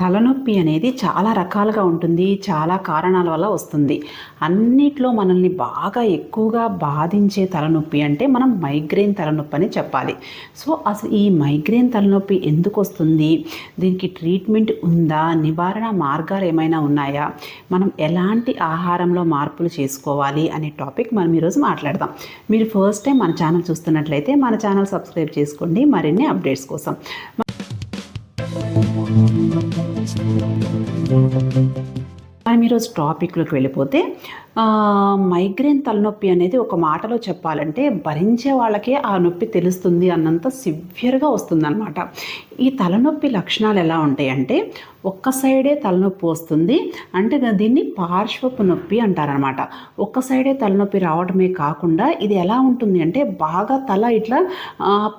తలనొప్పి అనేది చాలా రకాలుగా ఉంటుంది చాలా కారణాల వల్ల వస్తుంది. అన్నిట్లో మనల్ని బాగా ఎక్కువగా బాధించే తలనొప్పి అంటే మనం మైగ్రేన్ తలనొప్పి అని చెప్పాలి. సో అసలు ఈ మైగ్రేన్ తలనొప్పి ఎందుకు వస్తుంది? దీనికి ట్రీట్మెంట్ ఉందా? నివారణ మార్గాలు ఏమైనా ఉన్నాయా? మనం ఎలాంటి ఆహారంలో మార్పులు చేసుకోవాలి అనే టాపిక్ మనం ఈరోజు మాట్లాడదాం. మీరు ఫస్ట్ టైం మన ఛానల్ చూస్తున్నట్లయితే మన ఛానల్ సబ్స్క్రైబ్ చేసుకోండి. మరిన్ని అప్డేట్స్ కోసం మనం ఈరోజు టాపిక్లోకి వెళ్ళిపోతే మైగ్రేన్ తలనొప్పి అనేది ఒక మాటలో చెప్పాలంటే భరించే వాళ్ళకే ఆ నొప్పి తెలుస్తుంది అన్నంత సివియర్గా వస్తుందన్నమాట. ఈ తలనొప్పి లక్షణాలు ఎలా ఉంటాయంటే ఒక్క సైడే తలనొప్పి వస్తుంది అంటే దీన్ని పార్శ్వపు నొప్పి అంటారనమాట ఒక్క సైడే తలనొప్పి రావడమే కాకుండా ఇది ఎలా ఉంటుంది అంటే బాగా తల ఇట్లా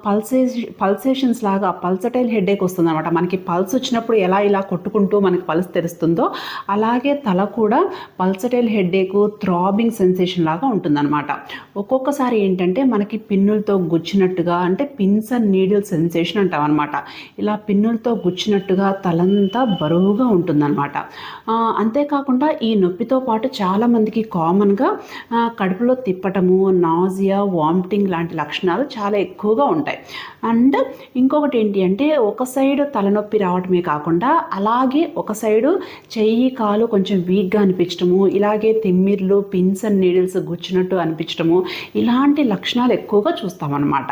పల్సే పల్సేషన్స్ లాగా పల్సటైల్ హెడేక్ వస్తుంది అనమాట మనకి పల్స్ వచ్చినప్పుడు ఎలా ఇలా కొట్టుకుంటూ మనకి పల్స్ తెరుస్తుందో అలాగే తల కూడా పల్సటైల్ హెడేక్ థ్రాబింగ్ సెన్సేషన్ లాగా ఉంటుందన్నమాట. ఒక్కొక్కసారి ఏంటంటే మనకి పిన్నులతో గుచ్చినట్టుగా అంటే పిన్స్ అండ్ నీడిల్ సెన్సేషన్ అంటాం అనమాట ఇలా పిన్నులతో గుచ్చినట్టుగా తలంతా బరువుగా ఉంటుందన్నమాట. అంతేకాకుండా ఈ నొప్పితో పాటు చాలామందికి కామన్గా కడుపులో తిప్పటము నాజియా వామిటింగ్ లాంటి లక్షణాలు చాలా ఎక్కువగా ఉంటాయి. అండ్ ఇంకొకటి ఏంటి అంటే ఒక సైడ్ తలనొప్పి రావటమే కాకుండా అలాగే ఒక సైడు చెయ్యి కాలు కొంచెం వీక్గా అనిపించడము ఇలాగే తిమ్మిర్లు పిన్స్ అండ్ నీడిల్స్ గుచ్చినట్టు అనిపించడము ఇలాంటి లక్షణాలు ఎక్కువగా చూస్తామన్నమాట.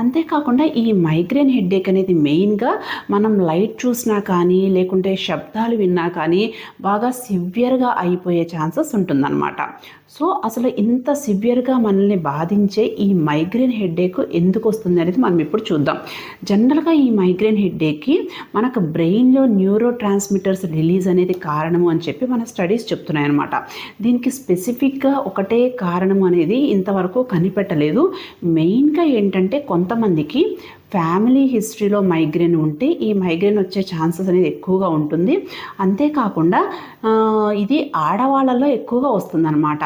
అంతేకాకుండా ఈ మైగ్రేన్ హెడ్ఏక్ అనేది మెయిన్గా మనం లైట్ చూసినా కానీ లేకుంటే శబ్దాలు విన్నా కానీ బాగా సివియర్గా అయిపోయే ఛాన్సెస్ ఉంటుందన్నమాట. సో అసలు ఇంత సివియర్గా మనల్ని బాధించే ఈ మైగ్రేన్ హెడ్ఏక్ ఎందుకు వస్తుంది అనేది మనం ఇప్పుడు చూద్దాం. జనరల్గా ఈ మైగ్రేన్ హెడ్ఏక్కి మనకు బ్రెయిన్లో న్యూరో ట్రాన్స్మిటర్స్ రిలీజ్ అనేది కారణము అని చెప్పి మన స్టడీస్ చెప్తున్నాయి అనమాట దీనికి స్పెసిఫిక్గా ఒకటే కారణం అనేది ఇంతవరకు కనిపెట్టలేదు. మెయిన్గా ఏంటంటే కొంతమందికి ఫ్యామిలీ హిస్టరీలో మైగ్రేన్ ఉంటే ఈ మైగ్రేన్ వచ్చే ఛాన్సెస్ అనేది ఎక్కువగా ఉంటుంది. అంతేకాకుండా ఇది ఆడవాళ్ళలో ఎక్కువగా వస్తుందన్నమాట.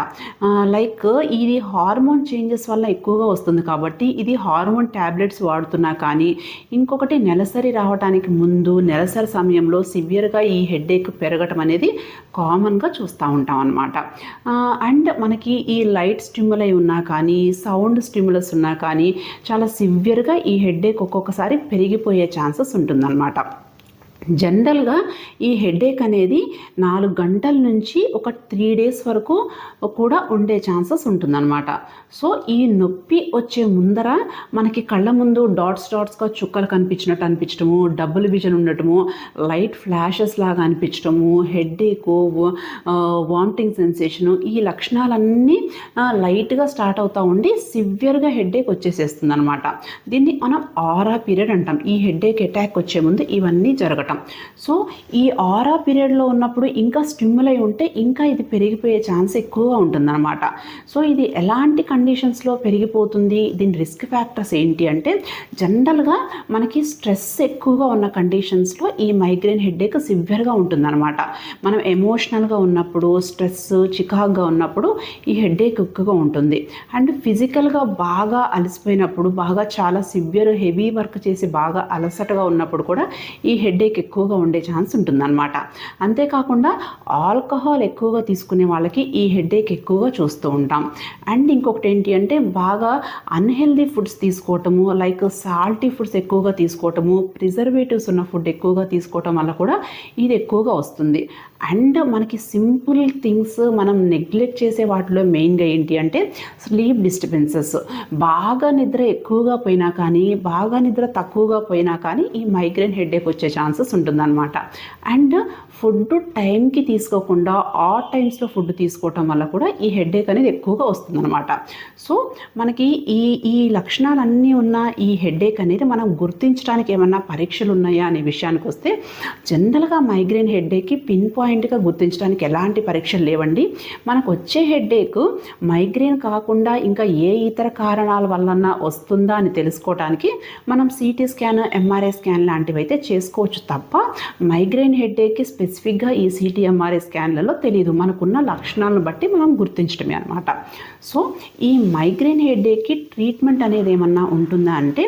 లైక్ ఇది హార్మోన్ చేంజెస్ వల్ల ఎక్కువగా వస్తుంది కాబట్టి ఇది హార్మోన్ ట్యాబ్లెట్స్ వాడుతున్నా కానీ ఇంకొకటి నెలసరి రావడానికి ముందు నెలసరి సమయంలో సివియర్గా ఈ హెడేక్ పెరగటం అనేది కామన్గా చూస్తూ ఉంటాం అనమాట అండ్ మనకి ఈ లైట్ స్టిమ్యులై ఉన్నా కానీ సౌండ్ స్టిమ్యులస్ ఉన్నా కానీ చాలా సివియర్గా ఈ హెడేక్ ఒక్కొక్కసారి పెరిగిపోయే ఛాన్సెస్ ఉంటుందన్నమాట. జనరల్గా ఈ హెడేక్ అనేది నాలుగు గంటల నుంచి ఒక త్రీ డేస్ వరకు కూడా ఉండే ఛాన్సెస్ ఉంటుందన్నమాట. సో ఈ నొప్పి వచ్చే ముందర మనకి కళ్ళ ముందు డాట్స్ డాట్స్గా చుక్కలు కనిపించినట్టు అనిపించడము డబుల్ విజన్ ఉండటము లైట్ ఫ్లాషెస్ లాగా అనిపించడము హెడేక్ వామిటింగ్ సెన్సేషను ఈ లక్షణాలన్నీ లైట్గా స్టార్ట్ అవుతూ ఉండి సివియర్గా హెడేక్ వచ్చేసేస్తుంది అనమాట దీన్ని మనం ఆరా పీరియడ్ అంటాం. ఈ హెడేక్ అటాక్ వచ్చే ముందు ఇవన్నీ జరగటం. సో ఈ ఆరా పీరియడ్లో ఉన్నప్పుడు ఇంకా స్టిమ్యులై ఉంటే ఇంకా ఇది పెరిగిపోయే ఛాన్స్ ఎక్కువగా ఉంటుందన్నమాట. సో ఇది ఎలాంటి కండిషన్స్లో పెరిగిపోతుంది? దీని రిస్క్ ఫ్యాక్టర్స్ ఏంటి అంటే జనరల్గా మనకి స్ట్రెస్ ఎక్కువగా ఉన్న కండిషన్స్లో ఈ మైగ్రేన్ హెడేక్ సివియర్గా ఉంటుందన్నమాట. మనం ఎమోషనల్గా ఉన్నప్పుడు స్ట్రెస్ చికాగ్గా ఉన్నప్పుడు ఈ హెడేక్ ఎక్కువగా ఉంటుంది. అండ్ ఫిజికల్గా బాగా అలసిపోయినప్పుడు బాగా చాలా సివియర్ హెవీ వర్క్ చేసి బాగా అలసటగా ఉన్నప్పుడు కూడా ఈ హెడేక్ ఎక్కువగా ఉండే ఛాన్స్ ఉంటుందన్నమాట. అంతేకాకుండా ఆల్కహాల్ ఎక్కువగా తీసుకునే వాళ్ళకి ఈ హెడేక్ ఎక్కువగా చూస్తూ ఉంటాం. అండ్ ఇంకొకటి ఏంటి అంటే బాగా అన్హెల్దీ ఫుడ్స్ తీసుకోవటము లైక్ సాల్టీ ఫుడ్స్ ఎక్కువగా తీసుకోవటము ప్రిజర్వేటివ్స్ ఉన్న ఫుడ్ ఎక్కువగా తీసుకోవటం వల్ల కూడా ఇది ఎక్కువగా వస్తుంది. అండ్ మనకి సింపుల్ థింగ్స్ మనం నెగ్లెక్ట్ చేసే వాటిలో మెయిన్గా ఏంటి అంటే స్లీప్ డిస్టర్బెన్సెస్. బాగా నిద్ర ఎక్కువగా పోయినా కానీ బాగా నిద్ర తక్కువగా పోయినా కానీ ఈ మైగ్రేన్ హెడేక్ వచ్చే ఛాన్సెస్ ఉంటుందన్నమాట. అండ్ ఫుడ్ టైంకి తీసుకోకుండా ఆ టైమ్స్లో ఫుడ్ తీసుకోవటం వల్ల కూడా ఈ హెడేక్ అనేది ఎక్కువగా వస్తుందన్నమాట. సో మనకి ఈ ఈ లక్షణాలన్నీ ఉన్న ఈ హెడేక్ అనేది మనం గుర్తించడానికి ఏమన్నా పరీక్షలు ఉన్నాయా అనే విషయానికి వస్తే జనరల్గా మైగ్రేన్ హెడేక్కి పిన్ పాయింట్ పాయింట్గా గుర్తించడానికి ఎలాంటి పరీక్షలు లేవండి. మనకు వచ్చే హెడేక్ మైగ్రేన్ కాకుండా ఇంకా ఏ ఇతర కారణాల వలన వస్తుందా అని తెలుసుకోవడానికి మనం సిటీ స్కాన్ ఎంఆర్ఐ స్కాన్ లాంటివి అయితే చేసుకోవచ్చు తప్ప మైగ్రేన్ హెడేక్కి స్పెసిఫిక్గా ఈ సిటీఎంఆర్ఐ స్కాన్లలో తెలియదు మనకున్న లక్షణాలను బట్టి మనం గుర్తించడమే అనమాట సో ఈ మైగ్రేన్ హెడేక్కి ట్రీట్మెంట్ అనేది ఏమన్నా ఉంటుందా అంటే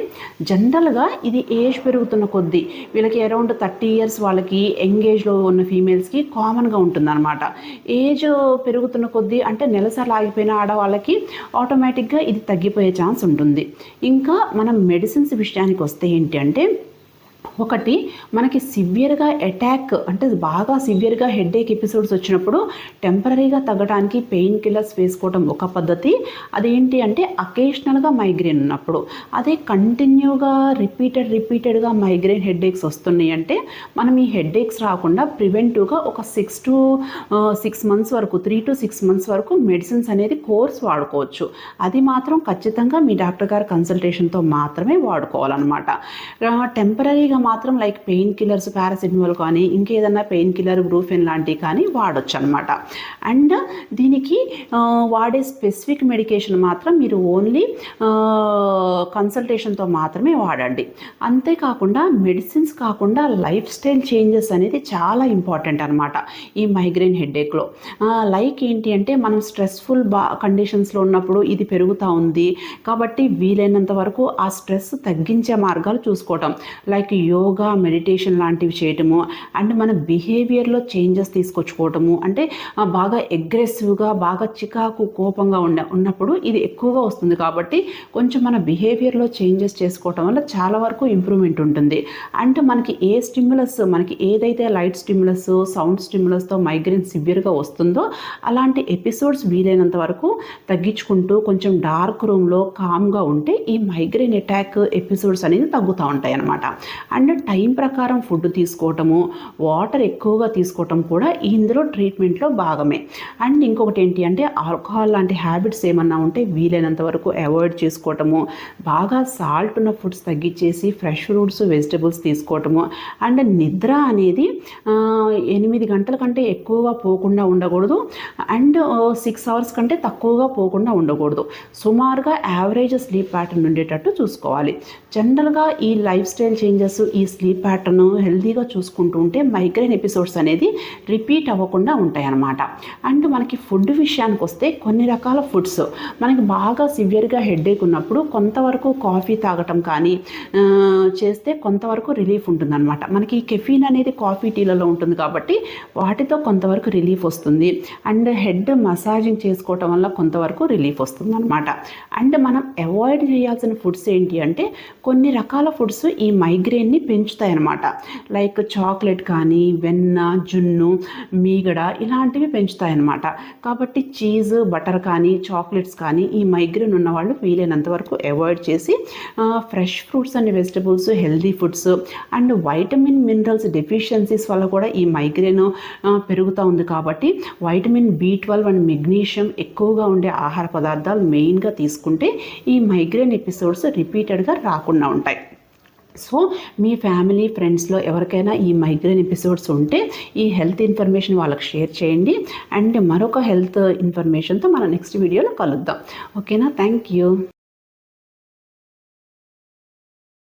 జనరల్గా ఇది ఏజ్ పెరుగుతున్న కొద్దీ వీళ్ళకి అరౌండ్ థర్టీ ఇయర్స్ వాళ్ళకి ఎంగేజ్లో ఉన్న ఫీమేల్స్కి కామన్గా ఉంటుందన్నమాట. ఏజ్ పెరుగుతున్న కొద్దీ అంటే నెలసార్లు ఆగిపోయిన ఆడవాళ్ళకి ఆటోమేటిక్గా ఇది తగ్గిపోయే ఛాన్స్ ఉంటుంది. ఇంకా మనం మెడిసిన్స్ విషయానికి వస్తే ఏంటి అంటే ఒకటి మనకి సివియర్గా అటాక్ అంటే బాగా సివియర్గా హెడేక్ ఎపిసోడ్స్ వచ్చినప్పుడు టెంపరీగా తగ్గడానికి పెయిన్ కిల్లర్స్ వేసుకోవడం ఒక పద్ధతి. అదేంటి అంటే అకేషనల్గా మైగ్రేన్ ఉన్నప్పుడు. అదే కంటిన్యూగా రిపీటెడ్ రిపీటెడ్గా మైగ్రేన్ హెడేక్స్ వస్తున్నాయి అంటే మనం ఈ హెడేక్స్ రాకుండా ప్రివెంటివ్గా ఒక సిక్స్ టు సిక్స్ మంత్స్ వరకు త్రీ టు సిక్స్ మంత్స్ వరకు మెడిసిన్స్ అనేది కోర్స్ వాడుకోవచ్చు. అది మాత్రం ఖచ్చితంగా మీ డాక్టర్ గారి కన్సల్టేషన్తో మాత్రమే వాడుకోవాలన్నమాట. టెంపరీగా మాత్రం లైక్ పెయిన్ కిల్లర్స్ పారాసిటమాల్ కానీ ఇంకేదన్నా పెయిన్ కిల్లర్ బ్రూఫెన్ లాంటివి కానీ వాడచ్చు అనమాట అండ్ దీనికి వాడే స్పెసిఫిక్ మెడికేషన్ మాత్రం మీరు ఓన్లీ కన్సల్టేషన్తో మాత్రమే వాడండి. అంతేకాకుండా మెడిసిన్స్ కాకుండా లైఫ్ స్టైల్ చేంజెస్ అనేది చాలా ఇంపార్టెంట్ అనమాట ఈ మైగ్రెయిన్ హెడేక్లో లైక్ ఏంటి అంటే మనం స్ట్రెస్ఫుల్ బా కండిషన్స్లో ఉన్నప్పుడు ఇది పెరుగుతూ ఉంది కాబట్టి వీలైనంత వరకు ఆ స్ట్రెస్ తగ్గించే మార్గాలు చూసుకోవటం. లైక్ యోగా మెడిటేషన్ లాంటివి చేయటము అండ్ మన బిహేవియర్లో చేంజెస్ తీసుకొచ్చుకోవటము అంటే బాగా అగ్రెసివ్గా బాగా చికాకు కోపంగా ఉండ ఉన్నప్పుడు ఇది ఎక్కువగా వస్తుంది కాబట్టి కొంచెం మన బిహేవియర్లో చేంజెస్ చేసుకోవటం వల్ల చాలా వరకు ఇంప్రూవ్మెంట్ ఉంటుంది. అండ్ మనకి ఏ స్టిమ్యులస్ మనకి ఏదైతే లైట్ స్టిమ్యులస్ సౌండ్ స్టిమ్యులస్తో మైగ్రేన్ సివియర్గా వస్తుందో అలాంటి ఎపిసోడ్స్ వీలైనంత వరకు తగ్గించుకుంటూ కొంచెం డార్క్ రూమ్లో కామ్గా ఉంటే ఈ మైగ్రేన్ అటాక్ ఎపిసోడ్స్ అనేది తగ్గుతూ ఉంటాయి అన్నమాట అండ్ టైం ప్రకారం ఫుడ్ తీసుకోవటము వాటర్ ఎక్కువగా తీసుకోవటం కూడా ఇందులో ట్రీట్మెంట్లో భాగమే. అండ్ ఇంకొకటి ఏంటి అంటే ఆల్కహాల్ లాంటి హ్యాబిట్స్ ఏమన్నా ఉంటే వీలైనంత వరకు అవాయిడ్ చేసుకోవటము బాగా సాల్ట్ ఉన్న ఫుడ్స్ తగ్గించేసి ఫ్రెష్ ఫ్రూట్స్ వెజిటబుల్స్ తీసుకోవటము. అండ్ నిద్ర అనేది ఎనిమిది గంటల కంటే ఎక్కువగా పోకుండా ఉండకూడదు. అండ్ సిక్స్ అవర్స్ కంటే తక్కువగా పోకుండా ఉండకూడదు. సుమారుగా యావరేజ్ స్లీప్ ప్యాటర్న్ ఉండేటట్టు చూసుకోవాలి. జనరల్గా ఈ లైఫ్ స్టైల్ చేంజెస్ ఈ స్లీప్ ప్యాటర్న్ హెల్తీగా చూసుకుంటూ ఉంటే మైగ్రేన్ ఎపిసోడ్స్ అనేది రిపీట్ అవ్వకుండా ఉంటాయి అన్నమాట అండ్ మనకి ఫుడ్ విషయానికి వస్తే కొన్ని రకాల ఫుడ్స్. మనకి బాగా సివియర్గా హెడేక్ ఉన్నప్పుడు కొంతవరకు కాఫీ తాగటం కానీ చేస్తే కొంతవరకు రిలీఫ్ ఉంటుందన్నమాట. మనకి కెఫీన్ అనేది కాఫీ టీలలో ఉంటుంది కాబట్టి వాటితో కొంతవరకు రిలీఫ్ వస్తుంది. అండ్ హెడ్ మసాజింగ్ చేసుకోవటం వల్ల కొంతవరకు రిలీఫ్ వస్తుంది అనమాట అండ్ మనం అవాయిడ్ చేయాల్సిన ఫుడ్స్ ఏంటి అంటే కొన్ని రకాల ఫుడ్స్ ఈ మైగ్రేన్ని పెంచుతాయి అన్నమాట లైక్ చాక్లెట్ కానీ వెన్న జున్ను మీగడ ఇలాంటివి పెంచుతాయి అన్నమాట కాబట్టి చీజ్ బటర్ కానీ చాక్లెట్స్ కానీ ఈ మైగ్రేన్ ఉన్న వాళ్ళు వీలైనంత వరకు అవాయిడ్ చేసి fresh fruits and vegetables healthy foods and vitamin minerals deficiencies వల్ల కూడా ఈ మైగ్రేన్ పెరుగుతూ ఉంది కాబట్టి vitamin B twelve and magnesium ఎక్కువగా ఉండే ఆహార పదార్థాలు మెయిన్గా తీసుకుంటే ఈ మైగ్రేన్ ఎపిసోడ్స్ రిపీటెడ్గా రాకుండా ఉంటాయి. సో మీ ఫ్యామిలీ ఫ్రెండ్స్లో ఎవరికైనా ఈ మైగ్రేన్ ఎపిసోడ్స్ ఉంటే ఈ హెల్త్ ఇన్ఫర్మేషన్ వాళ్ళకి షేర్ చేయండి. అండ్ మరొక హెల్త్ ఇన్ఫర్మేషన్తో మన నెక్స్ట్ వీడియోలో కలుద్దాం. ఓకేనా? Thank you